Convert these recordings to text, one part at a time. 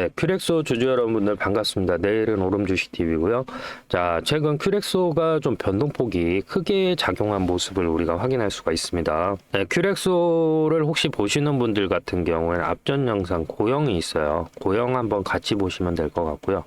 네, 큐렉소 주주 여러분들 반갑습니다. 내일은 오름주식TV고요. 자, 최근 큐렉소가 좀 변동폭이 크게 작용한 모습을 우리가 확인할 수가 있습니다. 네, 큐렉소를 혹시 보시는 분들 같은 경우에는 앞전 영상 고영이 있어요. 고영 한번 같이 보시면 될 것 같고요.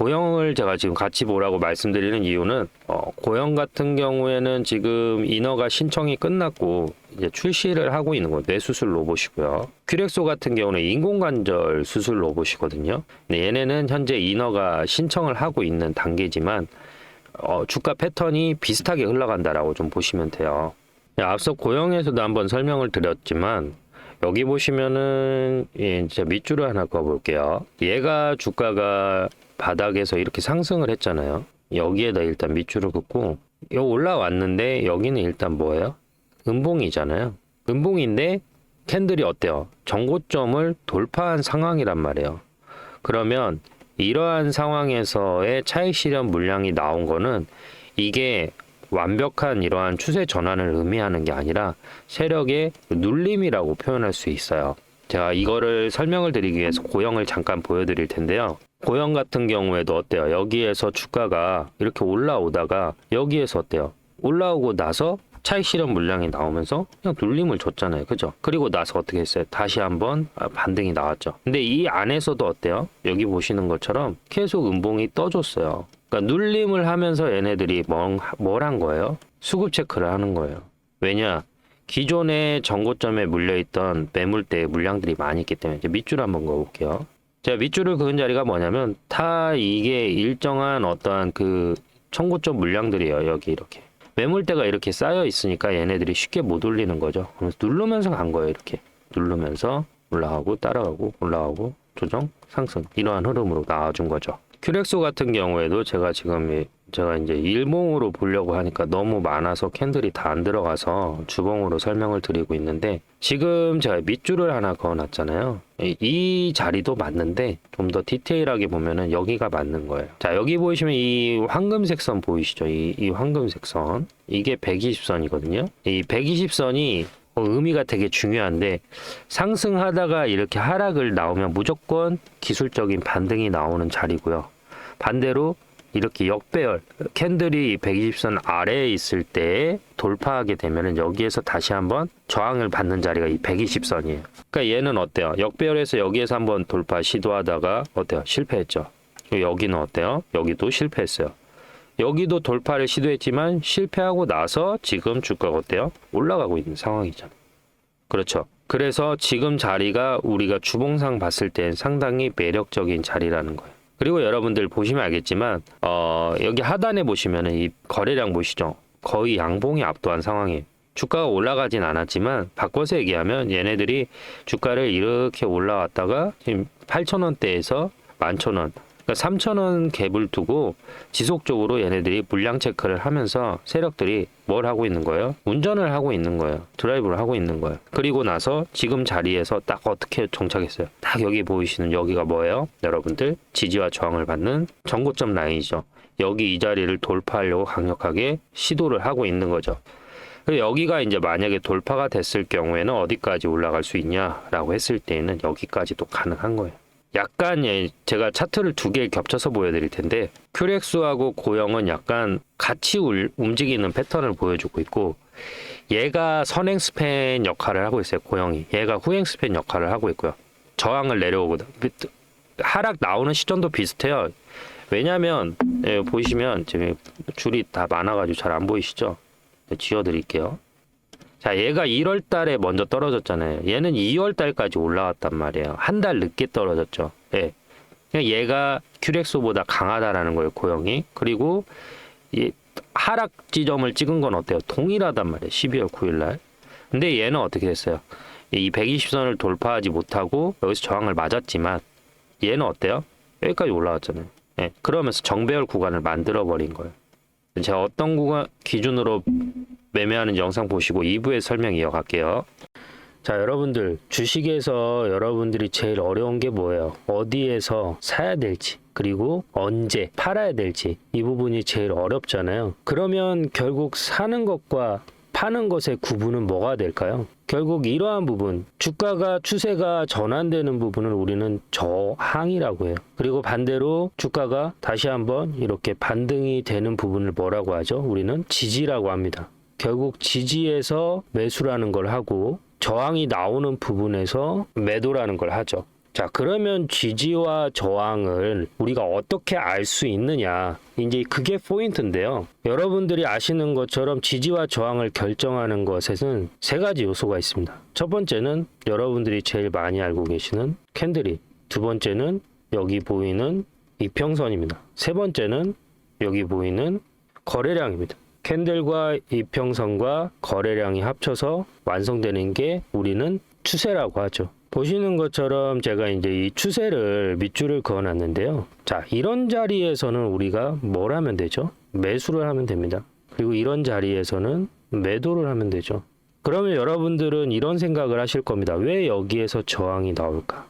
고영을 제가 지금 같이 보라고 말씀드리는 이유는 어, 고영 같은 경우에는 지금 인허가 신청이 끝났고 이제 출시를 하고 있는 거예요. 뇌수술 로봇이고요. 큐렉소 같은 경우는 인공관절 수술 로봇이거든요. 근데 얘네는 현재 인허가 신청을 하고 있는 단계지만 어, 주가 패턴이 비슷하게 흘러간다라고 좀 보시면 돼요. 네, 앞서 고영에서도 한번 설명을 드렸지만 여기 보시면은 예, 이제 밑줄을 하나 그어볼게요. 얘가 주가가 바닥에서 이렇게 상승을 했잖아요. 여기에다 일단 밑줄을 긋고 여 올라왔는데 여기는 일단 뭐예요? 음봉이잖아요. 음봉인데 캔들이 어때요? 정고점을 돌파한 상황이란 말이에요. 그러면 이러한 상황에서의 차익 실현 물량이 나온 거는 이게 완벽한 이러한 추세 전환을 의미하는 게 아니라 세력의 눌림이라고 표현할 수 있어요. 제가 이거를 설명을 드리기 위해서 고영을 잠깐 보여드릴 텐데요. 고영 같은 경우에도 어때요? 여기에서 주가가 이렇게 올라오다가 여기에서 어때요? 올라오고 나서 차익 실현 물량이 나오면서 그냥 눌림을 줬잖아요. 그죠? 그리고 나서 어떻게 했어요? 다시 한번 아, 반등이 나왔죠. 근데 이 안에서도 어때요? 여기 보시는 것처럼 계속 음봉이 떠줬어요. 그러니까 눌림을 하면서 얘네들이 뭘 한 거예요? 수급 체크를 하는 거예요. 왜냐? 기존의 정고점에 물려있던 매물대의 물량들이 많이 있기 때문에 이제 밑줄 한번 그어볼게요. 제가 밑줄을 그은 자리가 뭐냐면 다 이게 일정한 어떠한 그 청고점 물량들이에요. 여기 이렇게. 매물대가 이렇게 쌓여 있으니까 얘네들이 쉽게 못 올리는 거죠. 그래서 누르면서 간 거예요. 이렇게. 누르면서 올라가고 따라가고 올라가고 조정 상승 이러한 흐름으로 나와준 거죠. 큐렉소 같은 경우에도 제가 지금 이- 제가 이제 일봉으로 보려고 하니까 너무 많아서 캔들이 다 안 들어가서 주봉으로 설명을 드리고 있는데 지금 제가 밑줄을 하나 그어놨잖아요. 이, 이 자리도 맞는데 좀 더 디테일하게 보면은 여기가 맞는 거예요. 자 여기 보시면 이 황금색 선 보이시죠? 이, 이 황금색 선 이게 120선이거든요. 이 120선이 의미가 되게 중요한데 상승하다가 이렇게 하락을 나오면 무조건 기술적인 반등이 나오는 자리고요. 반대로 이렇게 역배열 캔들이 120선 아래에 있을 때 돌파하게 되면은 여기에서 다시 한번 저항을 받는 자리가 이 120선이에요. 그러니까 얘는 어때요? 역배열에서 여기에서 한번 돌파 시도하다가 어때요? 실패했죠. 여기는 어때요? 여기도 실패했어요. 여기도 돌파를 시도했지만 실패하고 나서 지금 주가가 어때요? 올라가고 있는 상황이잖아요. 그렇죠. 그래서 지금 자리가 우리가 주봉상 봤을 땐 상당히 매력적인 자리라는 거예요. 그리고 여러분들 보시면 알겠지만 어, 여기 하단에 보시면은 이 거래량 보시죠. 거의 양봉이 압도한 상황이에요. 주가가 올라가진 않았지만 바꿔서 얘기하면 얘네들이 주가를 이렇게 올라왔다가 지금 8,000원대에서 11,000원 그러니까 3,000원 갭을 두고 지속적으로 얘네들이 물량 체크를 하면서 세력들이 뭘 하고 있는 거예요? 운전을 하고 있는 거예요. 드라이브를 하고 있는 거예요. 그리고 나서 지금 자리에서 딱 어떻게 정착했어요? 딱 여기 보이시는 여기가 뭐예요? 여러분들 지지와 저항을 받는 정고점 라인이죠. 여기 이 자리를 돌파하려고 강력하게 시도를 하고 있는 거죠. 그리고 여기가 이제 만약에 돌파가 됐을 경우에는 어디까지 올라갈 수 있냐라고 했을 때에는 여기까지도 가능한 거예요. 약간 예, 제가 차트를 두 개 겹쳐서 보여드릴 텐데 큐렉스하고 고영은 약간 같이 울- 움직이는 패턴을 보여주고 있고 얘가 선행 스팬 역할을 하고 있어요 고영이. 얘가 후행 스팬 역할을 하고 있고요. 저항을 내려오거든 하락 나오는 시점도 비슷해요. 왜냐하면 예, 보시면 지금 줄이 다 많아가지고 잘 안 보이시죠? 네, 지워드릴게요 자, 얘가 1월 달에 먼저 떨어졌잖아요. 얘는 2월 달까지 올라왔단 말이에요. 한 달 늦게 떨어졌죠. 예. 얘가 큐렉소보다 강하다라는 거예요, 고영이. 그리고 이 하락 지점을 찍은 건 어때요? 동일하단 말이에요. 12월 9일 날. 근데 얘는 어떻게 됐어요? 이 120선을 돌파하지 못하고 여기서 저항을 맞았지만 얘는 어때요? 여기까지 올라왔잖아요. 예. 그러면서 정배열 구간을 만들어 버린 거예요. 제가 어떤 구간 기준으로 매매하는 영상 보시고 2부에 설명 이어갈게요. 자, 여러분들 주식에서 여러분들이 제일 어려운 게 뭐예요? 어디에서 사야 될지 그리고 언제 팔아야 될지 이 부분이 제일 어렵잖아요. 그러면 결국 사는 것과 파는 것의 구분은 뭐가 될까요? 결국 이러한 부분, 주가가 추세가 전환되는 부분을 우리는 저항이라고 해요. 그리고 반대로 주가가 다시 한번 이렇게 반등이 되는 부분을 뭐라고 하죠? 우리는 지지라고 합니다. 결국 지지에서 매수라는 걸 하고 저항이 나오는 부분에서 매도라는 걸 하죠. 자, 그러면 지지와 저항을 우리가 어떻게 알 수 있느냐? 이제 그게 포인트인데요. 여러분들이 아시는 것처럼 지지와 저항을 결정하는 것에는 세 가지 요소가 있습니다. 첫 번째는 여러분들이 제일 많이 알고 계시는 캔들이, 두 번째는 여기 보이는 이평선입니다. 세 번째는 여기 보이는 거래량입니다. 캔들과 이평선과 거래량이 합쳐서 완성되는 게 우리는 추세라고 하죠. 보시는 것처럼 제가 이제 이 추세를 밑줄을 그어 놨는데요. 자, 이런 자리에서는 우리가 뭘 하면 되죠? 매수를 하면 됩니다. 그리고 이런 자리에서는 매도를 하면 되죠. 그러면 여러분들은 이런 생각을 하실 겁니다. 왜 여기에서 저항이 나올까?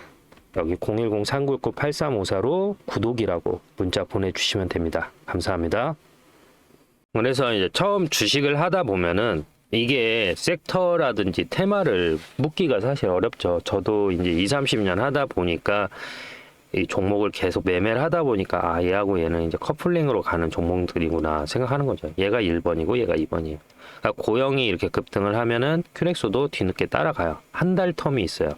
여기 010-399-8354로 구독이라고 문자 보내주시면 됩니다. 감사합니다. 그래서 이제 처음 주식을 하다 보면은 이게 섹터라든지 테마를 묻기가 사실 어렵죠. 저도 이제 2, 30년 하다 보니까 이 종목을 계속 매매를 하다 보니까 아 얘하고 얘는 이제 커플링으로 가는 종목들이구나 생각하는 거죠. 얘가 1번이고 얘가 2번이에요. 그러니까 고영이 이렇게 급등을 하면은 큐렉소도 뒤늦게 따라가요. 한 달 텀이 있어요.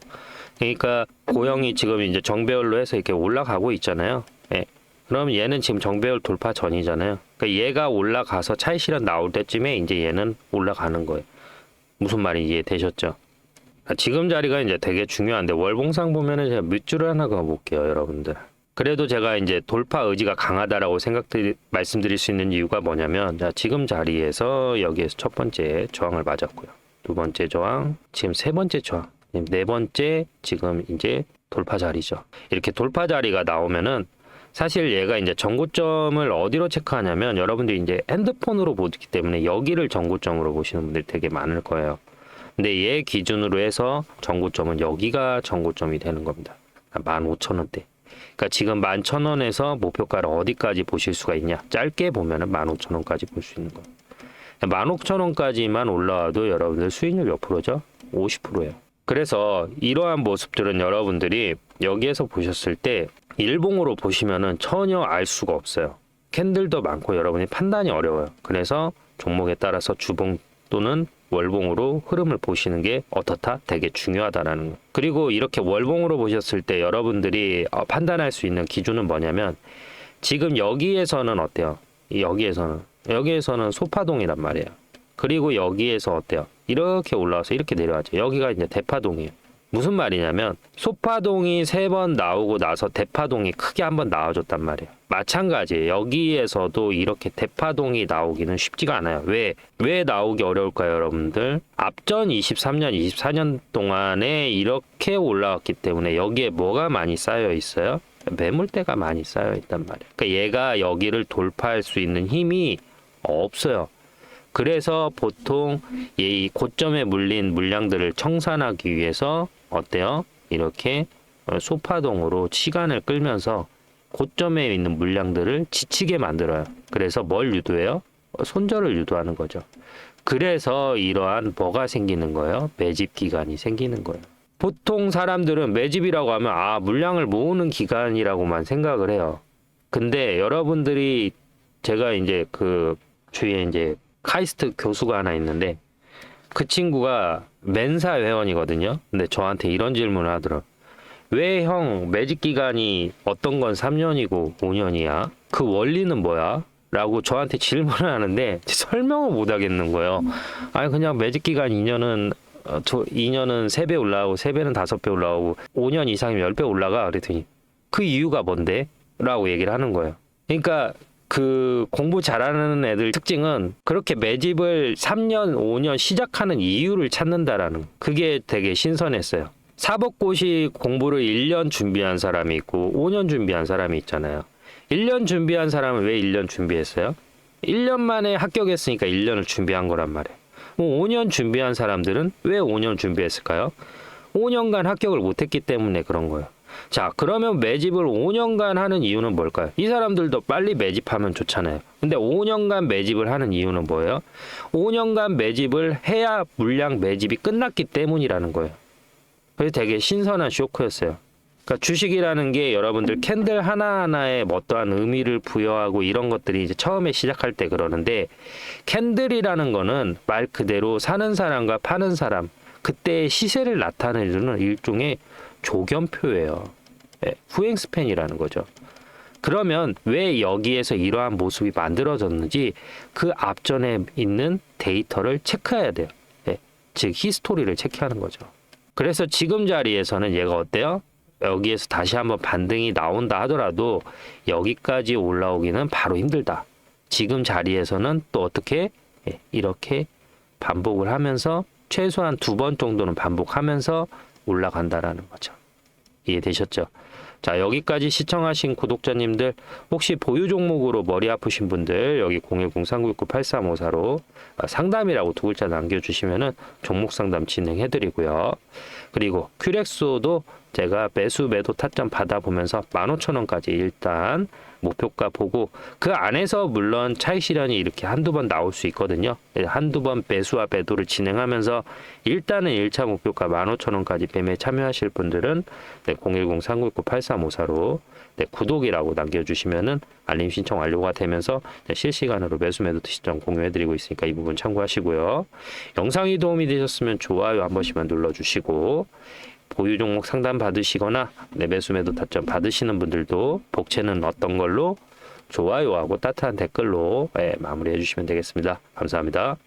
그러니까 고영이 지금 이제 정배열로 해서 이렇게 올라가고 있잖아요. 예. 그럼 얘는 지금 정배열 돌파 전이잖아요. 그러니까 얘가 올라가서 차이 실현 나올 때쯤에 이제 얘는 올라가는 거예요. 무슨 말인지 이해되셨죠? 아, 지금 자리가 이제 되게 중요한데 월봉상 보면은 제가 밑줄을 하나 그어볼게요, 여러분들. 그래도 제가 이제 돌파 의지가 강하다라고 생각드리 말씀드릴 수 있는 이유가 뭐냐면 자, 지금 자리에서 여기에서 첫 번째 저항을 맞았고요. 두 번째 저항, 지금 세 번째 저항, 네 번째 지금 이제 돌파 자리죠. 이렇게 돌파 자리가 나오면은 사실 얘가 이제 전고점을 어디로 체크하냐면 여러분들이 이제 핸드폰으로 보기 때문에 여기를 전고점으로 보시는 분들이 되게 많을 거예요. 근데 얘 기준으로 해서 전고점은 여기가 전고점이 되는 겁니다. 15,000원대. 그러니까 지금 11,000원에서 목표가를 어디까지 보실 수가 있냐? 짧게 보면은 15,000원까지 볼 수 있는 거예요. 15,000원까지만 올라와도 여러분들 수익률 몇 프로죠? 50%예요. 그래서 이러한 모습들은 여러분들이 여기에서 보셨을 때 일봉으로 보시면은 전혀 알 수가 없어요. 캔들도 많고 여러분이 판단이 어려워요. 그래서 종목에 따라서 주봉 또는 월봉으로 흐름을 보시는 게 어떻다? 되게 중요하다라는 거. 그리고 이렇게 월봉으로 보셨을 때 여러분들이 어, 판단할 수 있는 기준은 뭐냐면 지금 여기에서는 어때요? 여기에서는 여기에서는 소파동이란 말이에요. 그리고 여기에서 어때요? 이렇게 올라와서 이렇게 내려가죠. 여기가 이제 대파동이에요. 무슨 말이냐면 소파동이 세 번 나오고 나서 대파동이 크게 한 번 나와줬단 말이에요. 마찬가지예요. 여기에서도 이렇게 대파동이 나오기는 쉽지가 않아요. 왜? 왜 나오기 어려울까요, 여러분들? 앞전 23년, 24년 동안에 이렇게 올라왔기 때문에 여기에 뭐가 많이 쌓여 있어요? 매물대가 많이 쌓여 있단 말이에요. 그러니까 얘가 여기를 돌파할 수 있는 힘이 없어요. 그래서 보통 이 고점에 물린 물량들을 청산하기 위해서 어때요? 이렇게 소파동으로 시간을 끌면서 고점에 있는 물량들을 지치게 만들어요. 그래서 뭘 유도해요? 손절을 유도하는 거죠. 그래서 이러한 뭐가 생기는 거예요? 매집 기간이 생기는 거예요. 보통 사람들은 매집이라고 하면 아 물량을 모으는 기간이라고만 생각을 해요. 근데 여러분들이 제가 이제 그 주위에 이제 카이스트 교수가 하나 있는데 그 친구가 멘사 회원이거든요. 근데 저한테 이런 질문을 하더라고요. 왜형 매직 기간이 어떤 건 3년이고 5년이야? 그 원리는 뭐야? 라고 저한테 질문을 하는데 설명을 못 하겠는 거예요. 아니 그냥 매직 기간 2년은 어, 저 2년은 3배 올라가고 3배는 5배 올라가고 5년 이상이면 10배 올라가 그랬더니 그 이유가 뭔데? 라고 얘기를 하는 거예요. 그러니까 그 공부 잘하는 애들 특징은 그렇게 매집을 3년, 5년 시작하는 이유를 찾는다라는 거. 그게 되게 신선했어요. 사법고시 공부를 1년 준비한 사람이 있고 5년 준비한 사람이 있잖아요. 1년 준비한 사람은 왜 1년 준비했어요? 1년 만에 합격했으니까 1년을 준비한 거란 말이에요. 뭐 5년 준비한 사람들은 왜 5년 준비했을까요? 5년간 합격을 못했기 때문에 그런 거예요. 자, 그러면 매집을 5년간 하는 이유는 뭘까요? 이 사람들도 빨리 매집하면 좋잖아요. 근데 5년간 매집을 하는 이유는 뭐예요? 5년간 매집을 해야 물량 매집이 끝났기 때문이라는 거예요. 그래서 되게 신선한 쇼크였어요. 그러니까 주식이라는 게 여러분들 캔들 하나하나에 어떠한 의미를 부여하고 이런 것들이 이제 처음에 시작할 때 그러는데 캔들이라는 거는 말 그대로 사는 사람과 파는 사람 그때의 시세를 나타내주는 일종의 조견표예요. 예, 후행 스팬이라는 거죠. 그러면 왜 여기에서 이러한 모습이 만들어졌는지 그 앞전에 있는 데이터를 체크해야 돼요. 예, 즉 히스토리를 체크하는 거죠. 그래서 지금 자리에서는 얘가 어때요? 여기에서 다시 한번 반등이 나온다 하더라도 여기까지 올라오기는 바로 힘들다. 지금 자리에서는 또 어떻게 예, 이렇게 반복을 하면서 최소한 두 번 정도는 반복하면서 올라간다라는 거죠. 이해되셨죠? 자, 여기까지 시청하신 구독자님들 혹시 보유 종목으로 머리 아프신 분들 여기 010-3969-8354로 아, 상담이라고 두 글자 남겨주시면은 종목 상담 진행해 드리고요. 그리고 큐렉소도 제가 매수 매도 타점 받아보면서 15,000원까지 일단 목표가 보고 그 안에서 물론 차익 실현이 이렇게 한두 번 나올 수 있거든요. 네, 한두 번 매수와 매도를 진행하면서 일단은 1차 목표가 15,000원까지 매매 참여하실 분들은 네, 010-3969-8354로 네, 구독이라고 남겨주시면은 알림 신청 완료가 되면서 네, 실시간으로 매수 매도 시점 공유해드리고 있으니까 이 부분 참고하시고요. 영상이 도움이 되셨으면 좋아요 한 번씩만 눌러주시고 보유 종목 상담 받으시거나 네, 매수 매도 타점 받으시는 분들도 복채는 어떤 걸로 좋아요하고 따뜻한 댓글로 예, 마무리해 주시면 되겠습니다. 감사합니다.